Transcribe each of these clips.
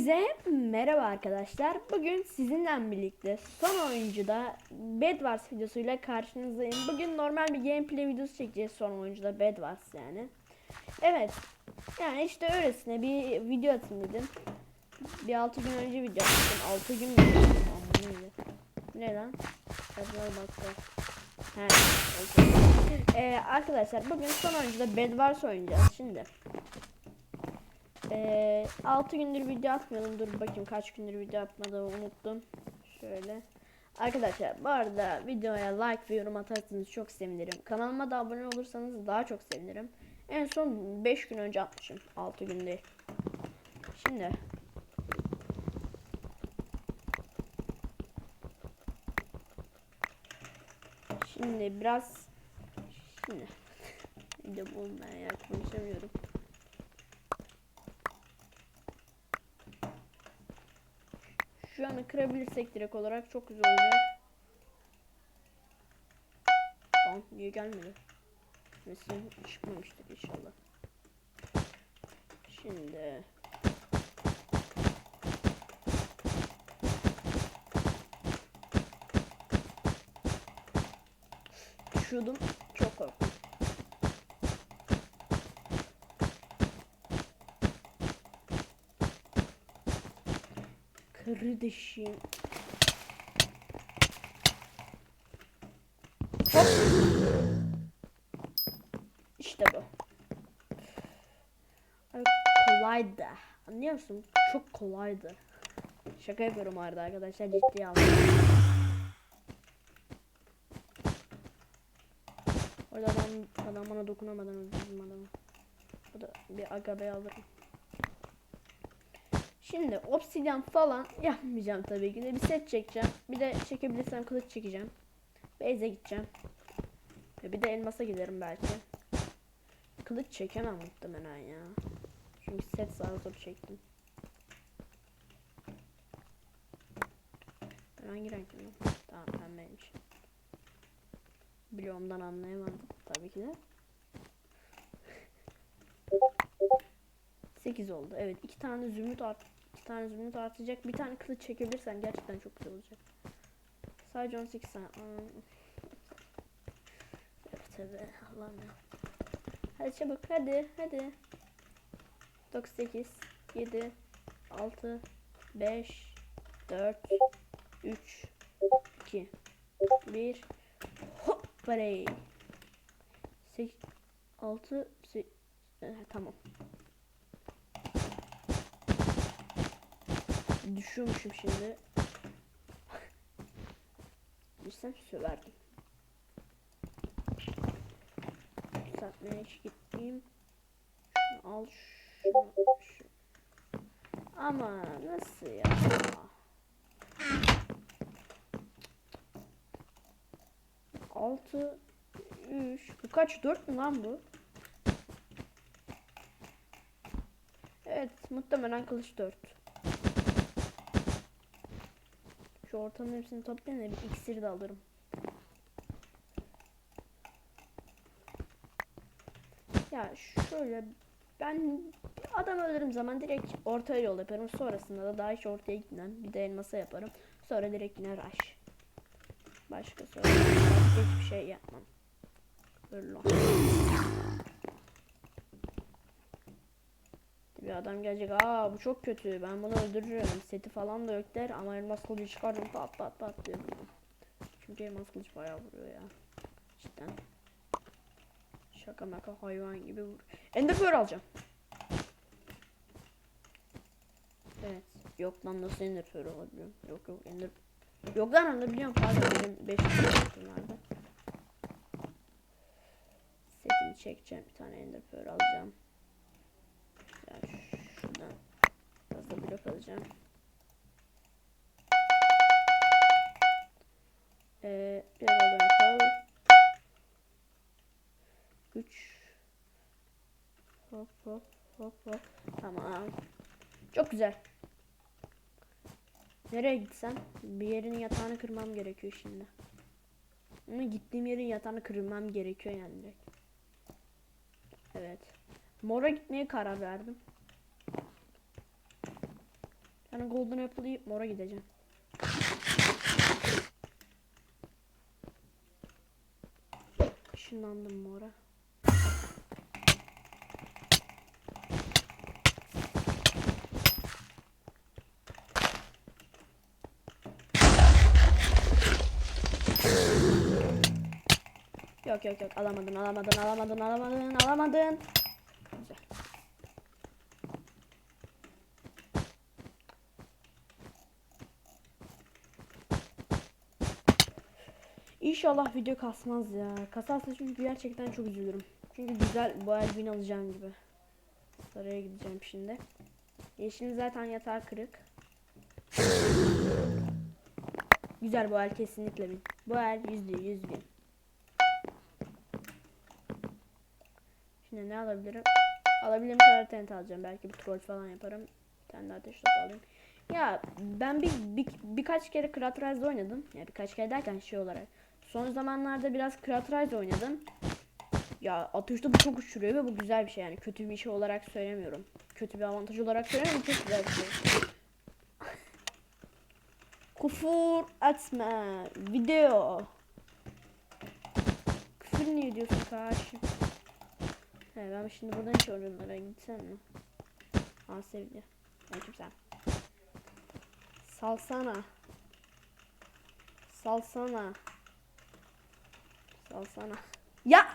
Hepinize merhaba arkadaşlar. Bugün sizinle birlikte son oyuncuda Bed Wars videosuyla karşınızdayım. Bugün normal bir gameplay videosu çekeceğiz son oyuncuda Bed Wars yani. Evet. Yani işte öylesine bir video atayım dedim. Bir 6 gün önce video attım. 6 gün mü? Ne lan? Kadınlar baktı. He, okey. Ee, arkadaşlar bugün son oyuncuda Bed Wars oynayacağız şimdi. Ee, 6 gündür video atmıyordum. Dur bakayım kaç gündür video atmadığımı unuttum. Şöyle. Arkadaşlar bu arada videoya like ve yorum atarsanız çok sevinirim. Kanalıma da abone olursanız daha çok sevinirim. En son 5 gün önce atmışım. 6 gün değil. Şimdi. Şimdi biraz şimdi video bulmaya yer konuşamıyorum. Şu anı kırabilirsek direkt olarak çok güzel olacak. Tamam niye gelmedi? Mesela çıkmamıştır inşallah. Şimdi Düşüyordum. Çok korktum. Kardeşim. Hop. İşte bu. Ay, kolaydı. Anlıyor musun? Çok kolaydı. Şaka yapıyorum arada arkadaşlar ciddiye alın. Orada adam, adam bana dokunamadan öldürdüm adamı. Bu da bir agabe alırım. Şimdi obsidyen falan yapmayacağım tabii ki de. Bir set çekeceğim. Bir de çekebilirsem kılıç çekeceğim. Beyze gideceğim. Ve bir de elmasa giderim belki. Kılıç çekemem muhtemelen ya. Çünkü set sağ zor çektim. Ben hangi renkliyim? Tamam pembeymiş. Bloğumdan anlayamadım tabii ki de. 8 oldu. Evet iki tane zümrüt art iki tane zümrüt artacak. Bir tane kılıç çekebilirsem gerçekten çok güzel olacak. Sadece 18 tane. Evet tabi Allah'ım ya. Hadi çabuk hadi hadi. 98 7 6 5 4 3 2 1 Hop parey. 8 6 8 tamam. Düşüyormuşum şimdi. Düşsem söverdim. Satmaya gitmeyeyim. Şunu al şunu, şunu. Ama nasıl ya? Altı, üç, bu kaç? Dört mü lan bu? Evet, muhtemelen kılıç dört. Şu ortanın hepsini toplayayım da bir iksir de alırım. Ya şöyle ben adam öldürdüğüm zaman direkt orta yol yaparım. Sonrasında da daha hiç ortaya gitmem. Bir de elmasa yaparım. Sonra direkt yine rush. Başka sonra hiçbir şey yapmam. Böyle Bir adam gelecek. Aa bu çok kötü. Ben bunu öldürürüm. Seti falan da yok der ama elmas kılıcı çıkardım pat pat pat diyor. Çünkü elmas kılıç bayağı vuruyor ya. Cidden. Şaka maka hayvan gibi vur. Ender alacağım. Evet. Yok lan nasıl Ender Pearl alabiliyorum? Yok yok Ender Yok lan alabiliyorum pardon benim 5 nerede? Setimi çekeceğim bir tane Ender Pearl alacağım. Yani şuradan biraz alacağım. Ee, oldu yapalım. 3 Hop hop hop hop. Tamam. Çok güzel. Nereye gitsem? Bir yerin yatağını kırmam gerekiyor şimdi. Ama gittiğim yerin yatağını kırmam gerekiyor yani direkt. Evet. Mora gitmeye karar verdim. Yani golden apple yiyip mora gideceğim. Işınlandım mora. Yok yok yok alamadın alamadın alamadın alamadın alamadın. İnşallah video kasmaz ya. Kasarsa çünkü gerçekten çok üzülürüm. Çünkü güzel bu el win alacağım gibi. Saraya gideceğim şimdi. Yeşilin zaten yatağı kırık. Güzel bu el kesinlikle win. Bu el yüzde yüz win. Şimdi ne alabilirim? Alabildiğim kadar tent alacağım. Belki bir troll falan yaparım. Bir tane de ateş alayım. Ya ben bir, bir birkaç kere Kratrize'de oynadım. Ya birkaç kere derken şey olarak. Son zamanlarda biraz Kratrize oynadım. Ya ateş topu çok uçuruyor ve bu güzel bir şey yani. Kötü bir şey olarak söylemiyorum. Kötü bir avantaj olarak söylemiyorum. Çok güzel bir şey. Kufur etme. Video. Küfür niye diyorsun kardeşim? He ben şimdi buradan hiç oralara gitsem mi? Aa sevdi. Aleyküm sen. Salsana. Salsana. Salsana. Ya!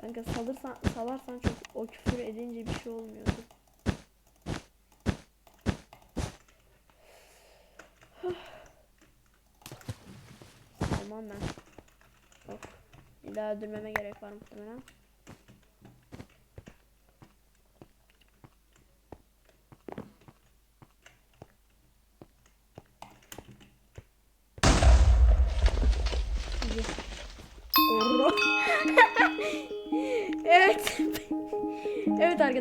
Kanka salırsan, salarsan çok o küfür edince bir şey olmuyordu. Tamam ben. Yok. Bir daha öldürmeme gerek var muhtemelen.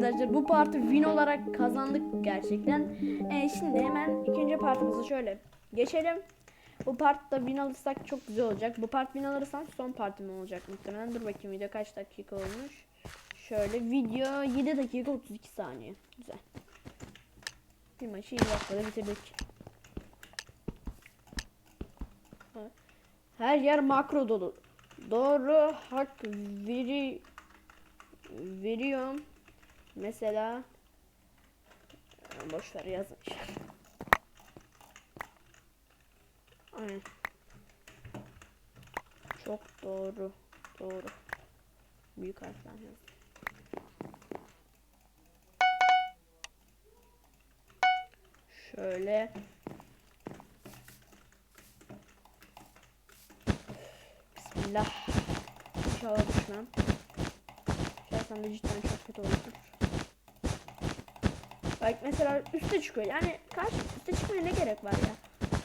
Arkadaşlar bu parti win olarak kazandık gerçekten. Ee, şimdi hemen ikinci partimize şöyle geçelim. Bu partta win alırsak çok güzel olacak. Bu part win alırsam son partim olacak muhtemelen. Dur bakayım video kaç dakika olmuş. Şöyle video 7 dakika 32 saniye. Güzel. Bir maçı iyi dakikada bitirdik. Her yer makro dolu. Doğru hak veri veriyorum. Mesela boş ver yazmış. Aynen. Çok doğru. Doğru. Büyük harfler yazdım. Şöyle. Bismillah. İnşallah düşmem. Şahsen de cidden çok kötü olur. Bak mesela üste çıkıyor. Yani karşı üste çıkmaya ne gerek var ya?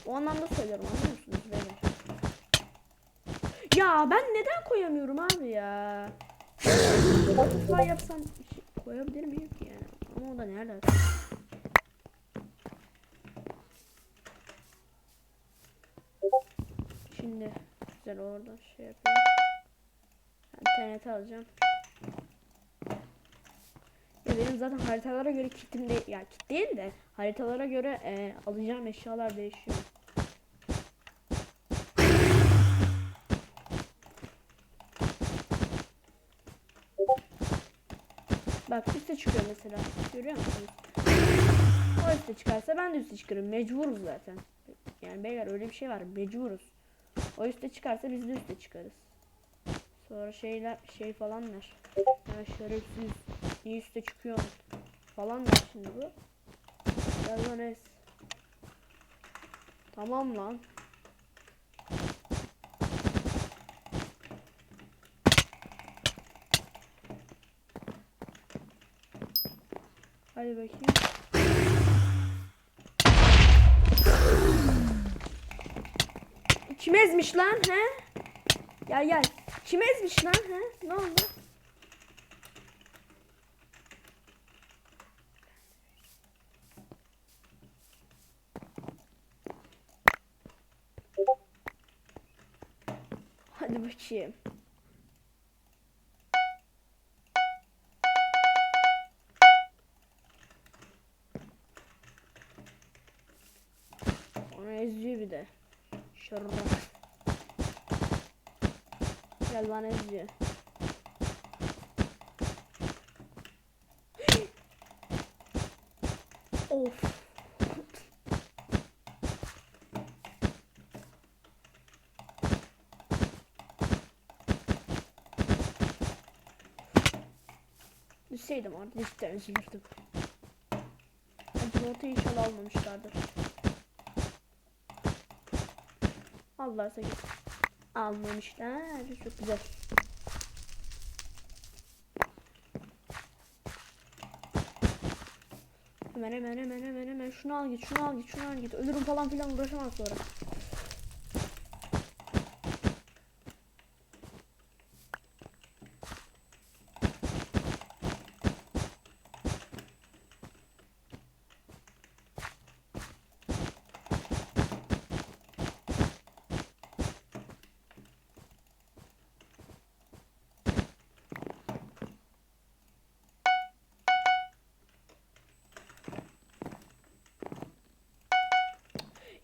O anlamda söylüyorum anlıyor musunuz beyler? Ya ben neden koyamıyorum abi ya? Butterfly yapsam şey koyabilir miyim ki yani? Ama o da nerede? Şimdi güzel orada şey yapayım. Ben TNT alacağım. Benim zaten haritalara göre kitim de ya kit değil de haritalara göre e, alacağım eşyalar değişiyor. Bak üste çıkıyor mesela. Görüyor musunuz? O üste çıkarsa ben de üste çıkarım. Mecburuz zaten. Yani beyler öyle bir şey var. Mecburuz. O üste çıkarsa biz de üste çıkarız. Sonra şeyler şey falan der. Ya şerefsiz. Niye üste çıkıyor falan der şimdi bu. Gel. Tamam lan. Hadi bakayım. Kim ezmiş lan he? Gel gel. Kim ezmiş lan he? Ne oldu? Hadi bakayım. Onu eziyor bir de. Şurada. Gel bana eziyor. of. Düşseydim orada cidden üzülürdüm. Acaba inşallah almamışlardır. Allarsa git. Almamışlar. Çok güzel. Hemen hemen hemen hemen hemen şunu al git şunu al git şunu al git. Ölürüm falan filan uğraşamam sonra.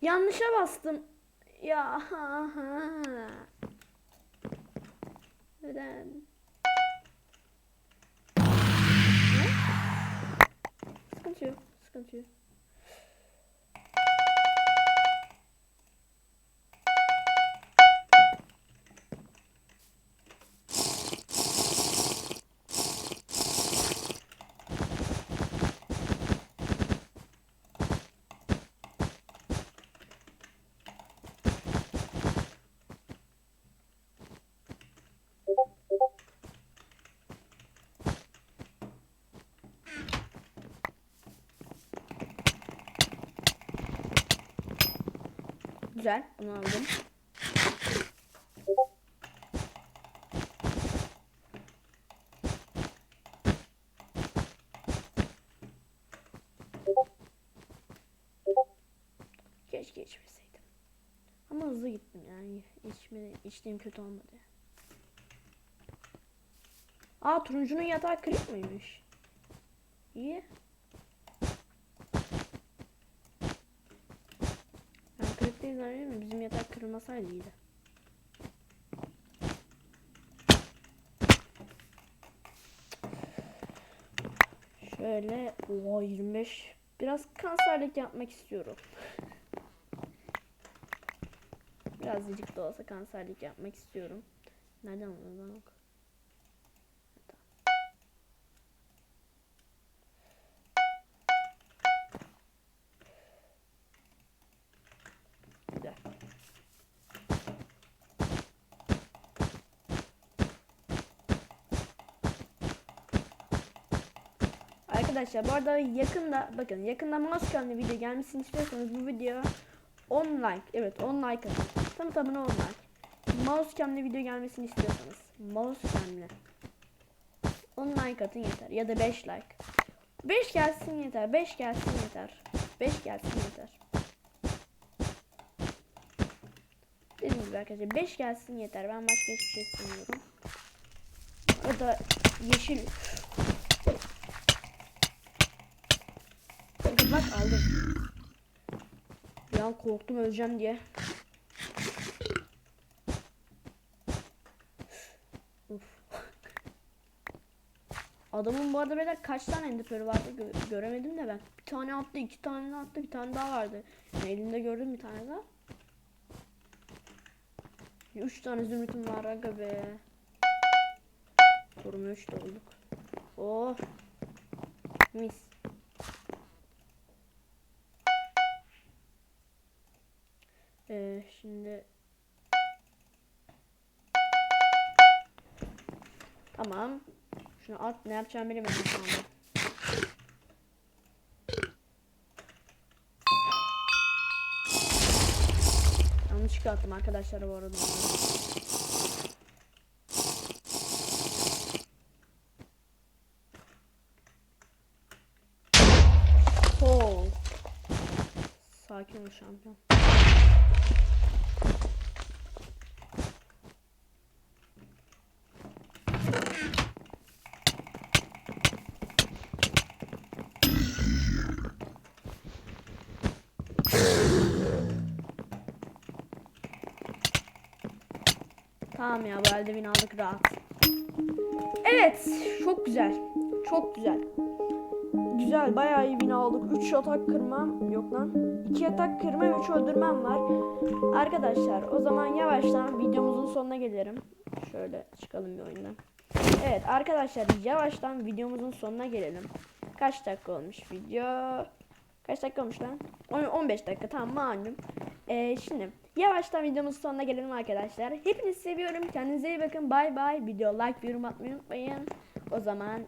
Yanlışa bastım. Ya. Neden? Ne? Sıkıntı yok. Sıkıntı yok. Güzel. Bunu aldım. Keşke içmeseydim. Ama hızlı gittim yani. İçme, içtiğim kötü olmadı. Aa turuncunun yatağı kırık mıymış? İyi. Kırık değil ya, bizim yatak kırılmasaydı iyiydi. Şöyle o 25 biraz kanserlik yapmak istiyorum. Birazcık da olsa kanserlik yapmak istiyorum. Nereden oluyor lan o? Güzel. Arkadaşlar bu arada yakında bakın yakında canlı video gelmesini istiyorsanız bu video 10 like evet 10 like atın. Tam tamına 10 like. Mouse cam'lı video gelmesini istiyorsanız mouse cam'lı 10 like atın yeter ya da 5 like. 5 gelsin yeter. 5 gelsin yeter. 5 gelsin yeter. Dediğim gibi arkadaşlar 5 gelsin yeter. Ben başka hiçbir şey istemiyorum. Orada yeşil Bakın bak aldım. Bir korktum öleceğim diye. Uf. Adamın bu arada beyler kaç tane endipörü vardı gö- göremedim de ben. Bir tane attı, iki tane attı, bir tane daha vardı. Yani elimde gördüm bir tane daha. Üç tane zümrütüm var aga be. Durum 3 olduk. Oh. Mis. Ee, şimdi Tamam. Şunu at ne yapacağımı bilemedim şu anda. Yanlış attım arkadaşlar bu arada. Sakin ol şampiyon. Tamam ya bu elde win aldık rahat. Evet çok güzel. Çok güzel. Güzel bayağı iyi win aldık. 3 atak kırma yok lan. 2 atak kırma 3 öldürmem var. Arkadaşlar o zaman yavaştan videomuzun sonuna gelirim. Şöyle çıkalım bir oyundan. Evet arkadaşlar yavaştan videomuzun sonuna gelelim. Kaç dakika olmuş video? Kaç dakika olmuş lan? On- 15 dakika tamam malum. Ee, şimdi yavaştan videomuzun sonuna gelelim arkadaşlar. Hepinizi seviyorum. Kendinize iyi bakın. Bay bay. Video like yorum atmayı unutmayın. O zaman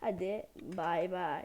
hadi bay bay.